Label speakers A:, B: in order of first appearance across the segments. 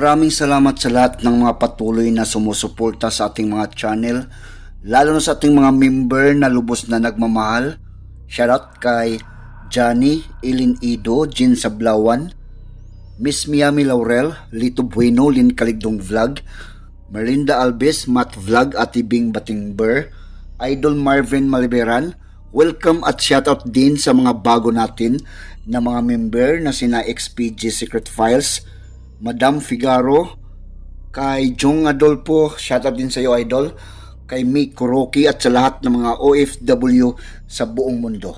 A: Maraming salamat sa lahat ng mga patuloy na sumusuporta sa ating mga channel, lalo na sa ating mga member na lubos na nagmamahal. Shoutout kay Johnny, Ilin Ido, Jin Sablawan, Miss Miami Laurel, Lito Bueno, Lin Kaligdong Vlog, Merlinda Alves, Matt Vlog, Ate Bing Batingber, Idol Marvin Maliberan, welcome at shoutout din sa mga bago natin na mga member na sina XPG Secret Files, Madam Figaro, kay Jong Adolfo, shoutout din sa iyo Idol, kay Mick Kuroki at sa lahat ng mga OFW sa buong mundo.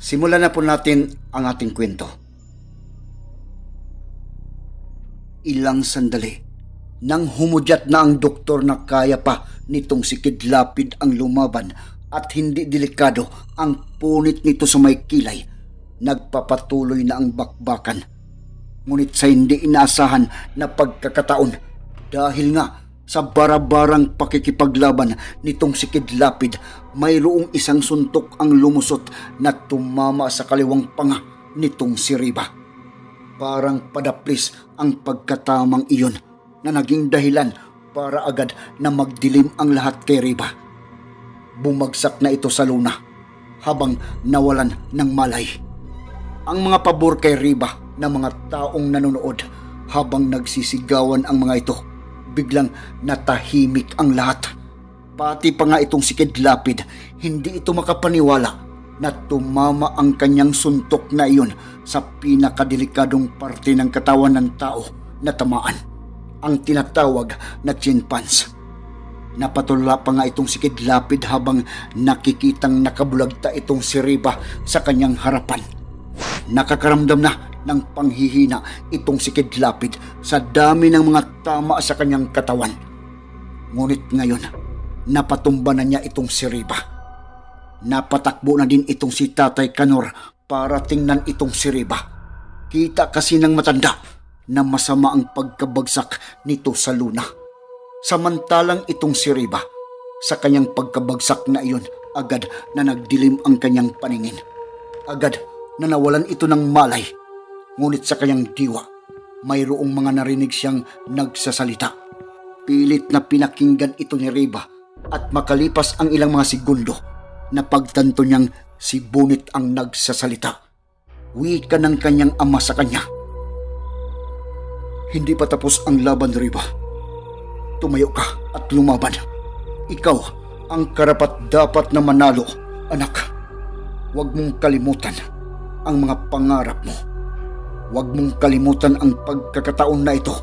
A: Simulan na po natin ang ating kwento. Ilang sandali, nang humudyat na ang doktor na kaya pa nitong si Kidlapid ang lumaban at hindi delikado ang punit nito sa may kilay, nagpapatuloy na ang bakbakan. Ngunit sa hindi inaasahan na pagkakataon dahil nga sa barabarang pakikipaglaban nitong si Kidlapid, mayroong isang suntok ang lumusot na tumama sa kaliwang panga nitong si Riba. Parang padaplis ang pagkatamang iyon na naging dahilan para agad na magdilim ang lahat kay Riba. Bumagsak na ito sa luna habang nawalan ng malay. Ang mga pabor kay Riba na mga taong nanonood habang nagsisigawan ang mga ito, biglang natahimik ang lahat. Pati pa nga itong si Kidlapid, hindi ito makapaniwala na tumama ang kanyang suntok na iyon sa pinakadelikadong parte ng katawan ng tao na tamaan, ang tinatawag na chinpans. Napatula pa nga itong si Kidlapid habang nakikitang nakabulagta itong si Riba sa kanyang harapan. Nakakaramdam na ng panghihina itong si Kidlapid sa dami ng mga tama sa kanyang katawan. Ngunit ngayon, napatumba na niya itong si Riba. Napatakbo na din itong si Tatay Kanor para tingnan itong si Riba. Kita kasi ng matanda na masama ang pagkabagsak nito sa luna. Samantalang itong si Riba, sa kanyang pagkabagsak na iyon, agad na nagdilim ang kanyang paningin. Agad na nawalan ito ng malay. Ngunit sa kanyang diwa, mayroong mga narinig siyang nagsasalita. Pilit na pinakinggan ito ni Riba at makalipas ang ilang mga segundo, napagtanto niyang si Bunit ang nagsasalita. Wika ng kanyang ama sa kanya. Hindi pa tapos ang laban, Riba. Tumayo ka at lumaban. Ikaw ang karapat dapat na manalo, anak. Huwag mong kalimutan ang mga pangarap mo. Huwag mong kalimutan ang pagkakataon na ito.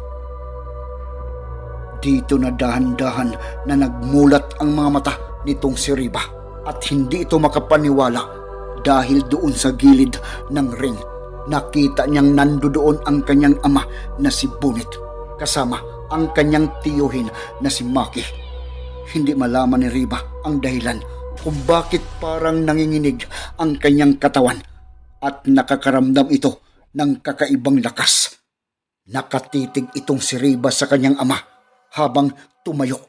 A: Dito na dahan-dahan na nagmulat ang mga mata nitong si Riba at hindi ito makapaniwala dahil doon sa gilid ng ring nakita niyang nando doon ang kanyang ama na si Bunit kasama ang kanyang tiyuhin na si Maki. Hindi malaman ni Riba ang dahilan kung bakit parang nanginginig ang kanyang katawan at nakakaramdam ito ng kakaibang lakas. Nakatitig itong si Riba sa kanyang ama habang tumayo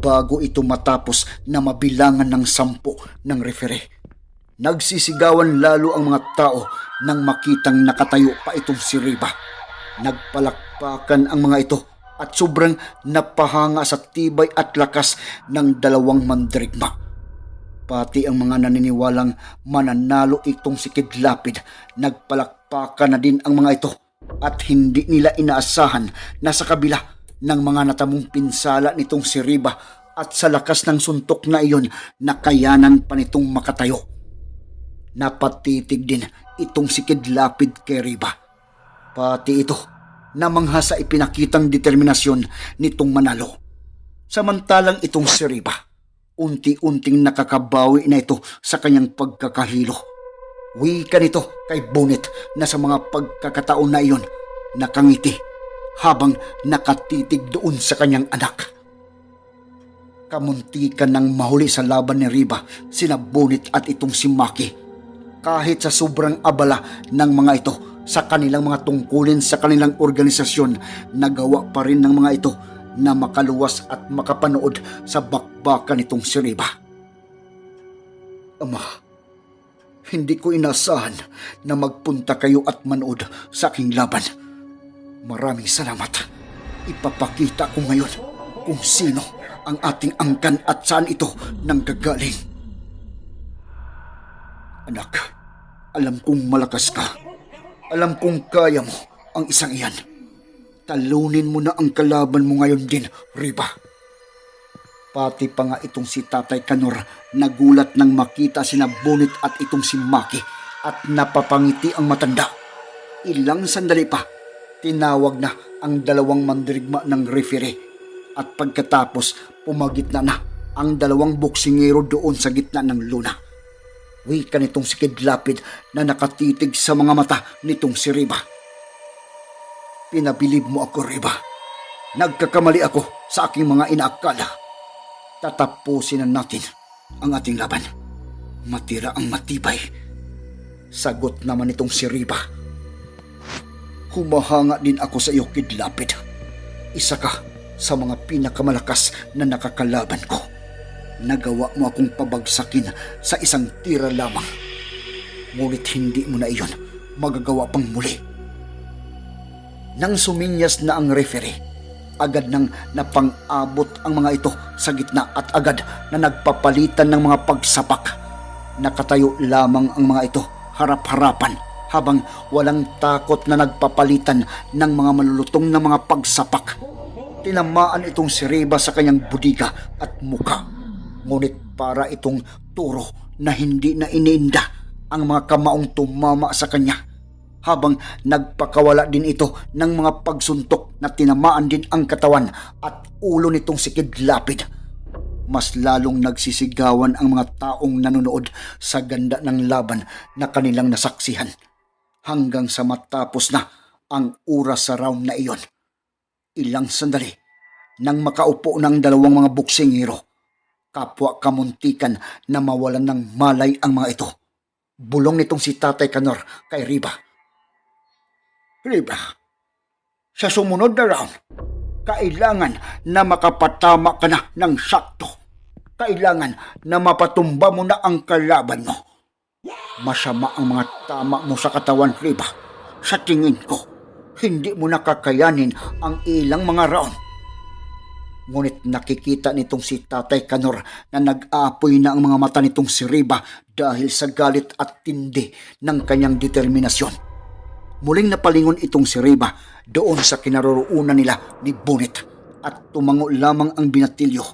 A: bago ito matapos na mabilangan ng sampu ng refere. Nagsisigawan lalo ang mga tao nang makitang nakatayo pa itong si Riba. Nagpalakpakan ang mga ito at sobrang napahanga sa tibay at lakas ng dalawang mandirigma. Pati ang mga naniniwalang mananalo itong si Kidlapid, nagpalakpakan na din ang mga ito at hindi nila inaasahan na sa kabila ng mga natamong pinsala nitong si Riba at sa lakas ng suntok na iyon nakayanan pa nitong makatayo. Napatitig din itong si Kidlapid kay Riba. Pati ito namangha sa ipinakitang determinasyon nitong manalo. Samantalang itong si Riba, unti-unting nakakabawi na ito sa kanyang pagkakahilo. Wika nito kay Bonnet na sa mga pagkakataon na iyon nakangiti habang nakatitig doon sa kanyang anak. Kamuntikan ng mahuli sa laban ni Riba sina Bonnet at itong si Maki. Kahit sa sobrang abala ng mga ito sa kanilang mga tungkulin sa kanilang organisasyon, nagawa pa rin ng mga ito na makaluwas at makapanood sa bakbakan nitong si Riba. Ama, hindi ko inasahan na magpunta kayo at manood sa aking laban. Maraming salamat. Ipapakita ko ngayon kung sino ang ating angkan at saan ito nanggagaling. Anak, alam kong malakas ka. Alam kong kaya mo ang isang iyan. Talunin mo na ang kalaban mo ngayon din, Riba. Pati pa nga itong si Tatay Kanor nagulat nang makita sina Bonit at itong si Maki at napapangiti ang matanda. Ilang sandali pa, tinawag na ang dalawang mandirigma ng referee at pagkatapos pumagitna na ang dalawang boksingero doon sa gitna ng luna. Wika nitong si Kid Lapid na nakatitig sa mga mata nitong si Riba. Pinabilib mo ako, Riba. Nagkakamali ako sa aking mga inaakala. Tatapusin na natin ang ating laban. Matira ang matibay. Sagot naman itong si Riba. Humahanga din ako sa iyo, Kid Lapid. Isa ka sa mga pinakamalakas na nakakalaban ko. Nagawa mo akong pabagsakin sa isang tira lamang. Ngunit hindi mo na iyon magagawa pang muli. Nang suminyas na ang referee, agad nang napang-abot ang mga ito sa gitna at agad na nagpapalitan ng mga pagsapak. Nakatayo lamang ang mga ito harap-harapan habang walang takot na nagpapalitan ng mga malulutong na mga pagsapak. Tinamaan itong si Reba sa kanyang budiga at muka. Ngunit para itong turo na hindi na iniinda ang mga kamaong tumama sa kanya habang nagpakawala din ito ng mga pagsuntok na tinamaan din ang katawan at ulo nitong si Kid Lapid. Mas lalong nagsisigawan ang mga taong nanonood sa ganda ng laban na kanilang nasaksihan hanggang sa matapos na ang oras sa round na iyon. Ilang sandali nang makaupo ng dalawang mga buksingero, kapwa kamuntikan na mawalan ng malay ang mga ito. Bulong nitong si Tatay Kanor kay Riba. Riba, sa sumunod na round, kailangan na makapatama ka na ng sakto. Kailangan na mapatumba mo na ang kalaban mo. Masama ang mga tama mo sa katawan, Riba. Sa tingin ko, hindi mo nakakayanin ang ilang mga round. Ngunit nakikita nitong si Tatay Kanor na nag-aapoy na ang mga mata nitong si Riba dahil sa galit at tindi ng kanyang determinasyon. Muling napalingon itong si Riba doon sa kinaroroonan nila ni Bonnet at tumango lamang ang binatilyo.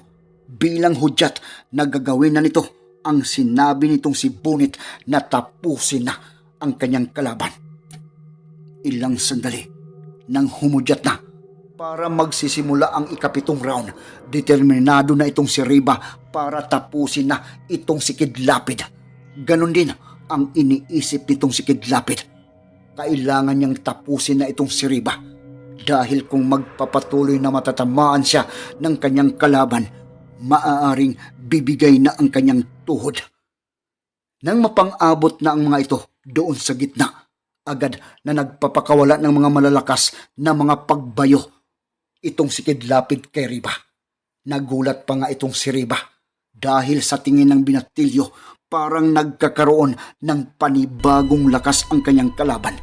A: Bilang hudyat na gagawin na nito ang sinabi nitong si Bonnet na tapusin na ang kanyang kalaban. Ilang sandali nang humudyat na para magsisimula ang ikapitong round. Determinado na itong si Riba para tapusin na itong si Kid Lapid. Ganon din ang iniisip nitong si Kid Lapid kailangan niyang tapusin na itong si Riba dahil kung magpapatuloy na matatamaan siya ng kanyang kalaban, maaaring bibigay na ang kanyang tuhod. Nang mapang-abot na ang mga ito doon sa gitna, agad na nagpapakawala ng mga malalakas na mga pagbayo itong si Kidlapid kay Riba. Nagulat pa nga itong si Riba dahil sa tingin ng binatilyo parang nagkakaroon ng panibagong lakas ang kanyang kalaban.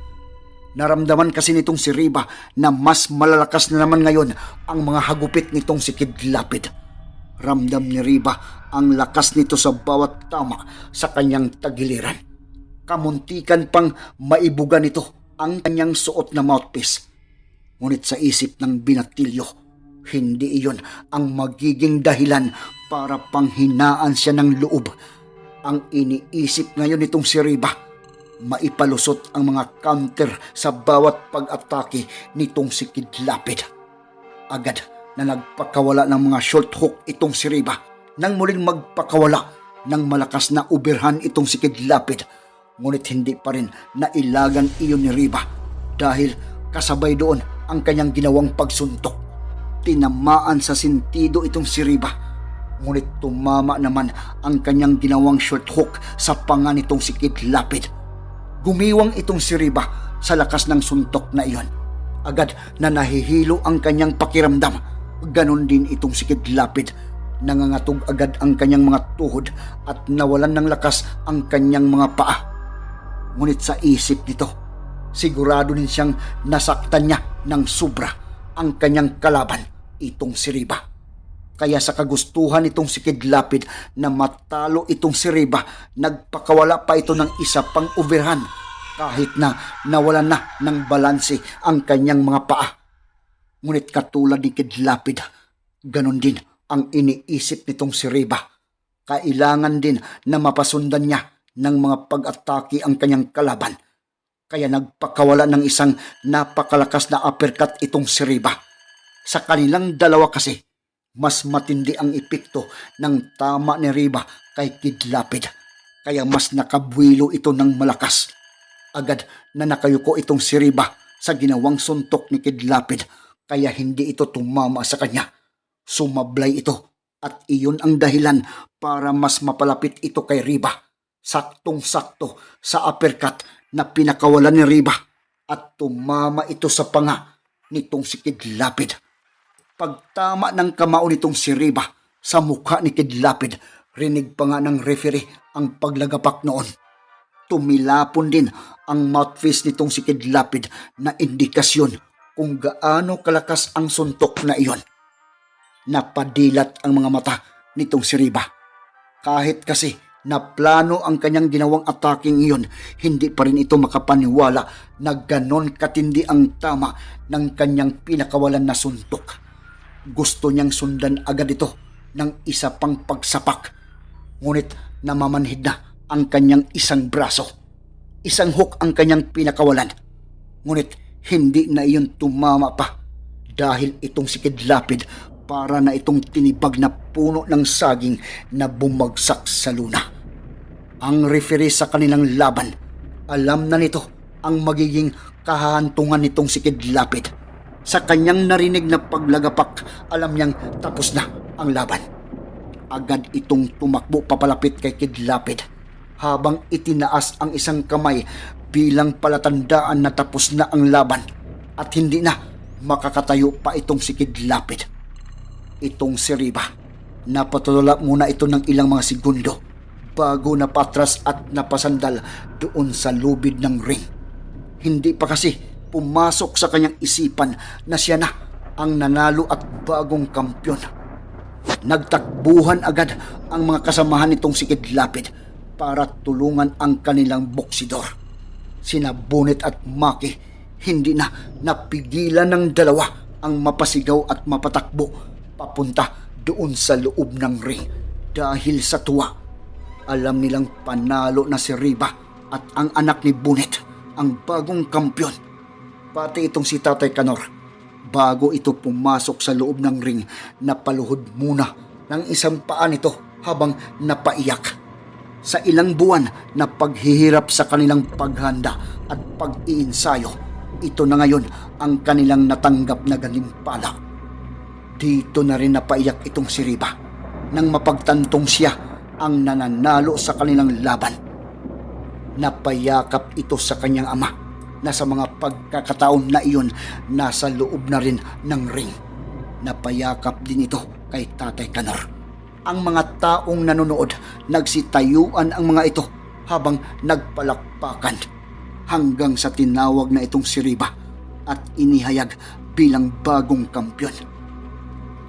A: Naramdaman kasi nitong si Riba na mas malalakas na naman ngayon ang mga hagupit nitong si Kid Lapid. Ramdam ni Riba ang lakas nito sa bawat tama sa kanyang tagiliran. Kamuntikan pang maibuga nito ang kanyang suot na mouthpiece. Ngunit sa isip ng binatilyo, hindi iyon ang magiging dahilan para panghinaan siya ng loob ang iniisip ngayon nitong si Riba, maipalusot ang mga counter sa bawat pag-atake nitong si Kid Lapid. Agad na nagpakawala ng mga short hook itong si Riba nang muling magpakawala ng malakas na uberhan itong si Kid Lapid. Ngunit hindi pa rin nailagan iyon ni Riba dahil kasabay doon ang kanyang ginawang pagsuntok. Tinamaan sa sentido itong si Riba ngunit tumama naman ang kanyang ginawang short hook sa panga nitong si Kid Lapid. Gumiwang itong si Riba sa lakas ng suntok na iyon. Agad na nahihilo ang kanyang pakiramdam. Ganon din itong si Kid Lapid nangangatog agad ang kanyang mga tuhod at nawalan ng lakas ang kanyang mga paa. Ngunit sa isip nito, sigurado din siyang nasaktan niya ng sobra ang kanyang kalaban, itong si Riba. Kaya sa kagustuhan itong si Kidlapid na matalo itong si Riba, nagpakawala pa ito ng isa pang overhand kahit na nawalan na ng balanse ang kanyang mga paa. Ngunit katulad ni Kidlapid, ganon din ang iniisip nitong si Riba. Kailangan din na mapasundan niya ng mga pag-atake ang kanyang kalaban. Kaya nagpakawala ng isang napakalakas na uppercut itong si Riba. Sa kanilang dalawa kasi, mas matindi ang epekto ng tama ni Riba kay Kidlapid. Kaya mas nakabwilo ito ng malakas. Agad na nakayuko itong si Riba sa ginawang suntok ni Kidlapid kaya hindi ito tumama sa kanya. Sumablay ito at iyon ang dahilan para mas mapalapit ito kay Riba. Saktong-sakto sa uppercut na pinakawalan ni Riba at tumama ito sa panga nitong si Kidlapid. Pagtama ng kamao nitong si Riba sa mukha ni Kidlapid, rinig pa nga ng referee ang paglagapak noon. Tumilapon din ang mouthpiece nitong si Kidlapid na indikasyon kung gaano kalakas ang suntok na iyon. Napadilat ang mga mata nitong si Riba. Kahit kasi na plano ang kanyang ginawang ataking iyon, hindi pa rin ito makapaniwala na ganon katindi ang tama ng kanyang pinakawalan na suntok. Gusto niyang sundan agad ito ng isa pang pagsapak. Ngunit namamanhid na ang kanyang isang braso. Isang hook ang kanyang pinakawalan. Ngunit hindi na iyon tumama pa dahil itong si Kidlapid para na itong tinibag na puno ng saging na bumagsak sa luna. Ang referee sa kanilang laban, alam na nito ang magiging kahantungan nitong si Kidlapid. Sa kanyang narinig na paglagapak, alam niyang tapos na ang laban. Agad itong tumakbo papalapit kay Kidlapid habang itinaas ang isang kamay bilang palatandaan na tapos na ang laban at hindi na makakatayo pa itong si Kidlapid. Itong si Riba, napatulala muna ito ng ilang mga segundo bago napatras at napasandal doon sa lubid ng ring. Hindi pa kasi pumasok sa kanyang isipan na siya na ang nanalo at bagong kampyon. Nagtakbuhan agad ang mga kasamahan nitong si Kidlapid para tulungan ang kanilang boksidor. Sina Bonnet at Maki hindi na napigilan ng dalawa ang mapasigaw at mapatakbo papunta doon sa loob ng ring dahil sa tuwa. Alam nilang panalo na si Riba at ang anak ni Bonnet ang bagong kampyon. Pati itong si Tatay Kanor bago ito pumasok sa loob ng ring napaluhod muna ng isang paa nito habang napaiyak sa ilang buwan na paghihirap sa kanilang paghanda at pag-iinsayo, ito na ngayon ang kanilang natanggap na gantimpala. Dito na rin napaiyak itong si Riba nang mapagtantong siya ang nananalo sa kanilang laban. Napayakap ito sa kanyang ama na sa mga pagkakataon na iyon nasa loob na rin ng ring. Napayakap din ito kay Tatay Kanor ang mga taong nanonood nagsitayuan ang mga ito habang nagpalakpakan hanggang sa tinawag na itong si Riba at inihayag bilang bagong kampyon.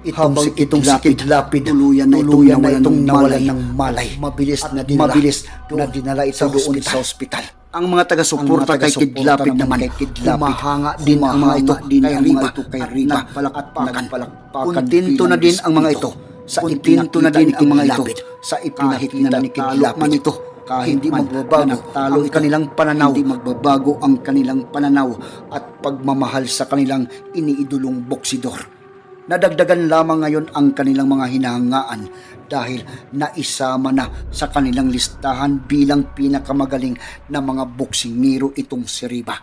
A: Itong
B: Habang
A: si itong
B: Kidlapid,
A: si Kidlapid, tuluyan na itong,
B: tuluyan na itong
A: ng
B: nawalan
A: malay,
B: ng malay.
A: mabilis na dinala,
B: mabilis
A: doon
B: na dinala ito
A: sa
B: doon
A: ospital.
B: sa ospital.
A: Ang mga taga-suporta kay Kidlapid
B: naman kay Kidlapid,
A: humahanga din ang mga ito
B: din
A: kay Riba
B: ito kay Riba
A: nagpalakpakan.
B: at nagpalakpakan
A: Kontento na din ang mga ito. Sa ipinto na din ang mga ito. sa ipinakita
B: na
A: ni Kidlapid. ito
B: kahit
A: hindi magbabago
B: na natalo
A: ang kanilang pananaw.
B: hindi
A: magbabago ang kanilang pananaw at pagmamahal sa kanilang iniidolong boksidor nadagdagan lamang ngayon ang kanilang mga hinahangaan dahil naisama na sa kanilang listahan bilang pinakamagaling na mga boksingero itong si Riba.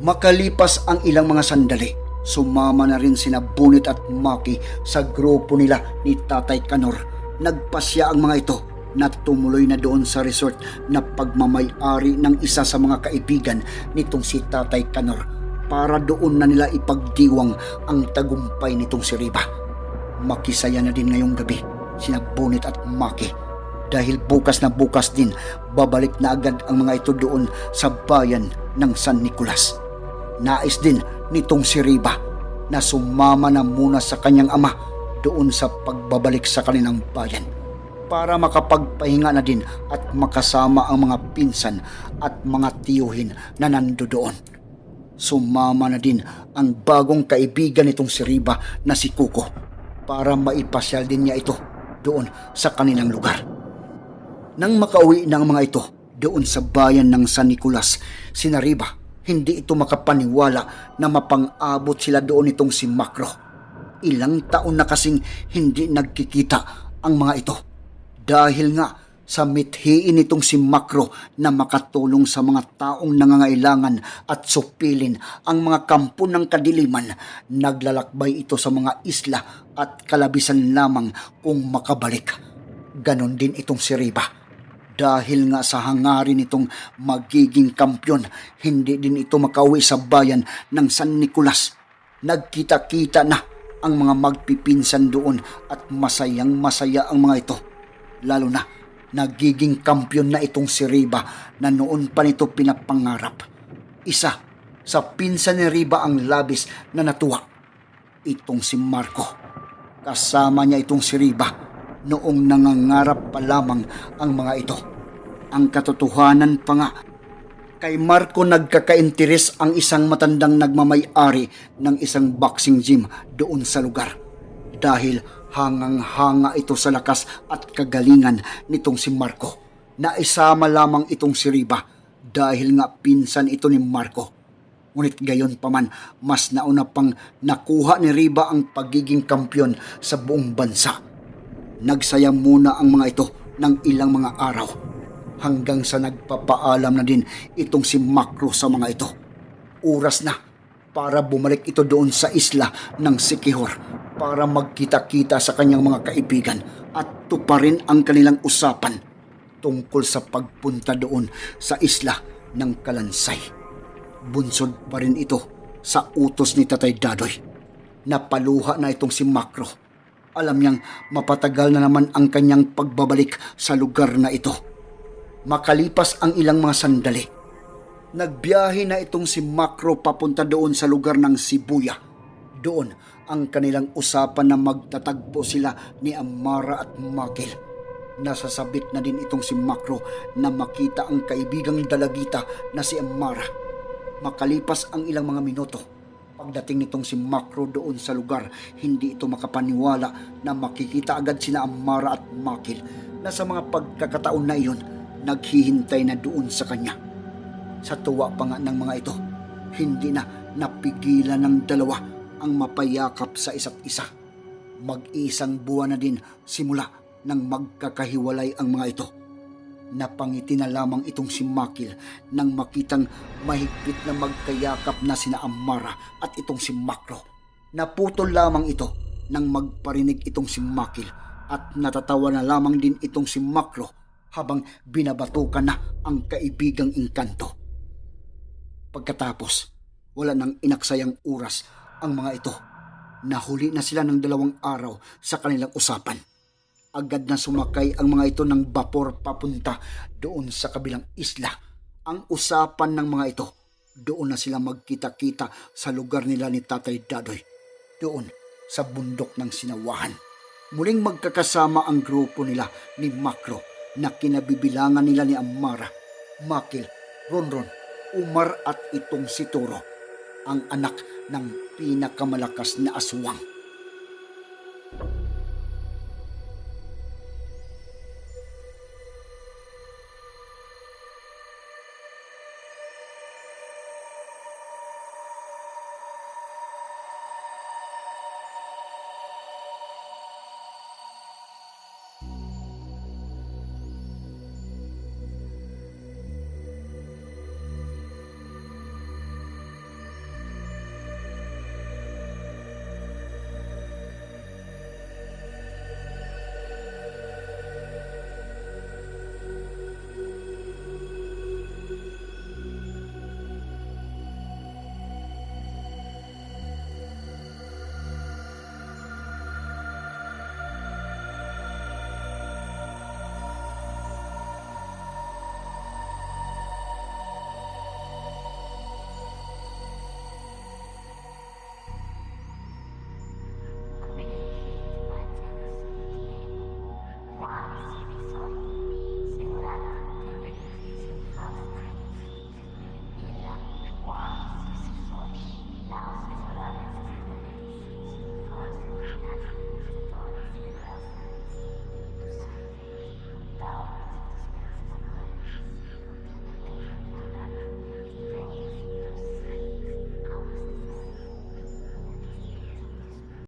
A: Makalipas ang ilang mga sandali, sumama na rin sina Bunit at Maki sa grupo nila ni Tatay Kanor. Nagpasya ang mga ito na tumuloy na doon sa resort na pagmamay-ari ng isa sa mga kaibigan nitong si Tatay Kanor para doon na nila ipagdiwang ang tagumpay nitong si Riba. makisaya na din ngayong gabi sina Bonit at Maki dahil bukas na bukas din babalik na agad ang mga ito doon sa bayan ng San Nicolas. Nais din nitong si Riba na sumama na muna sa kanyang ama doon sa pagbabalik sa kanilang bayan para makapagpahinga na din at makasama ang mga pinsan at mga tiyuhin na nando doon. Sumama na din ang bagong kaibigan nitong si Riba na si Kuko para maipasyal din niya ito doon sa kanilang lugar. Nang makauwi ang mga ito doon sa bayan ng San Nicolas, si Riba, hindi ito makapaniwala na mapang-abot sila doon itong si Macro. Ilang taon na kasing hindi nagkikita ang mga ito dahil nga sa mithiin nitong si Macro na makatulong sa mga taong nangangailangan at supilin ang mga kampo ng kadiliman, naglalakbay ito sa mga isla at kalabisan lamang kung makabalik. Ganon din itong si Riba. Dahil nga sa hangarin nitong magiging kampyon, hindi din ito makauwi sa bayan ng San Nicolas. Nagkita-kita na ang mga magpipinsan doon at masayang masaya ang mga ito. Lalo na, nagiging kampyon na itong si Riba na noon pa nito pinapangarap. Isa sa pinsan ni Riba ang labis na natuwa. Itong si Marco. Kasama niya itong si Riba noong nangangarap pa lamang ang mga ito. Ang katotohanan pa nga, kay Marco nagkakainteres ang isang matandang nagmamay-ari ng isang boxing gym doon sa lugar. Dahil hangang-hanga ito sa lakas at kagalingan nitong si Marco. Naisama lamang itong si Riba dahil nga pinsan ito ni Marco. Ngunit gayon pa man, mas nauna pang nakuha ni Riba ang pagiging kampyon sa buong bansa. Nagsaya muna ang mga ito ng ilang mga araw hanggang sa nagpapaalam na din itong si Macro sa mga ito. Oras na para bumalik ito doon sa isla ng Sikihor para magkita-kita sa kanyang mga kaibigan at tuparin ang kanilang usapan tungkol sa pagpunta doon sa isla ng Kalansay. Bunsod pa rin ito sa utos ni Tatay Dadoy. Napaluha na itong si Macro. Alam niyang mapatagal na naman ang kanyang pagbabalik sa lugar na ito. Makalipas ang ilang mga sandali, nagbiyahe na itong si Macro papunta doon sa lugar ng Sibuya. Doon ang kanilang usapan na magtatagpo sila ni Amara at Makil. Nasasabit na din itong si Macro na makita ang kaibigang dalagita na si Amara. Makalipas ang ilang mga minuto, pagdating nitong si Macro doon sa lugar, hindi ito makapaniwala na makikita agad sina Amara at Makil na sa mga pagkakataon na iyon, naghihintay na doon sa kanya. Sa tuwa pa nga ng mga ito, hindi na napigilan ng dalawa ang mapayakap sa isa't isa. Mag-isang buwan na din simula nang magkakahiwalay ang mga ito. Napangiti na lamang itong si Makil nang makitang mahigpit na magkayakap na sina Amara at itong si Makro. Naputol lamang ito nang magparinig itong si Makil at natatawa na lamang din itong si Makro habang binabatukan na ang kaibigang inkanto. Pagkatapos, wala nang inaksayang oras ang mga ito. Nahuli na sila ng dalawang araw sa kanilang usapan. Agad na sumakay ang mga ito ng bapor papunta doon sa kabilang isla. Ang usapan ng mga ito, doon na sila magkita-kita sa lugar nila ni Tatay Dadoy. Doon sa bundok ng sinawahan. Muling magkakasama ang grupo nila ni Makro na kinabibilangan nila ni Amara, Makil, Ronron, Umar at itong si Turo, ang anak ng pinakamalakas na aswang.